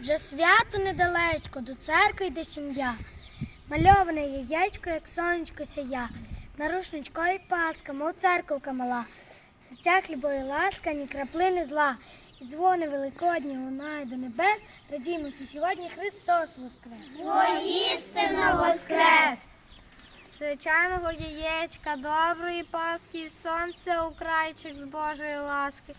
Вже свято недалечко, до церкви йде сім'я. Мальоване яєчко, як сонечко сія. нарушничко і паска, мов церковка мала. Серця хлібою ласка, ні краплини зла. І дзвони великодні лунає до небес. Радімося сьогодні Христос воскрес. Воістину воскрес! Звичайного яєчка, доброї паски, сонце у крайчик з Божої ласки.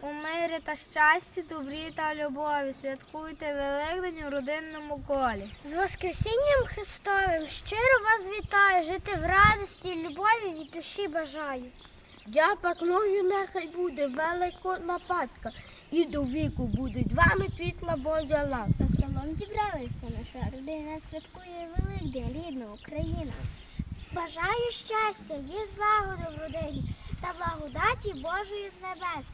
У мирі та щасті, добрі та любові. Святкуйте Великдень у родинному колі. З Воскресінням Христовим щиро вас вітаю, жити в радості і любові від душі бажаю. Я паклою нехай буде великодна патка, і до віку будуть вами світла Божа ласка. За столом зібралися наша родина, святкує Великдень, рідна Україна. Бажаю щастя, і злагоди в родині та благодаті Божої з небес.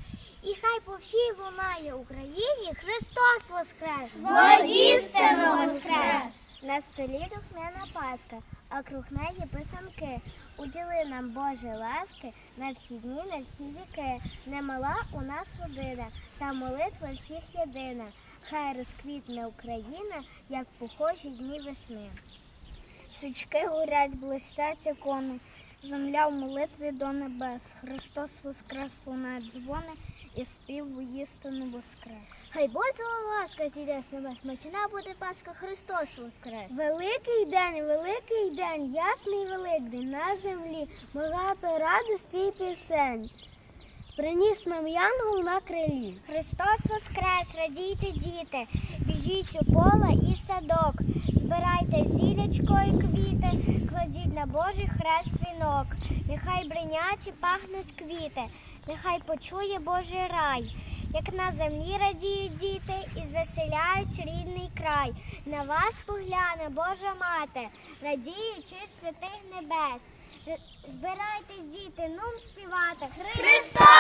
І хай по всій лунає Україні Христос Воскрес! Воістину воскрес! На столі духмяна паска, а круг неї писанки. Уділи нам Божі ласки на всі дні, на всі віки. Немала у нас родина, та молитва всіх єдина. Хай розквітне Україна, як похожі дні весни. Свічки горять, блистять ікони, земля в молитві до небес. Христос воскрес лунає дзвони і спів воістину воскрес. Хай Божа ласка зійде з небес, мечина буде Пасха Христос воскрес. Великий день, великий день, ясний великдень на землі, багато радості і пісень. Приніс нам янгол на крилі. Христос воскрес, радійте, діти, біжіть у поле і садок, збирайте зілячко і квіти, кладіть на Божий хрест вінок. Нехай бринять і пахнуть квіти, нехай почує Божий рай. Як на землі радіють діти і звеселяють рідний край. На вас погляне Божа мати, надіючи святих небес. Збирайте, діти, нум співати. Христос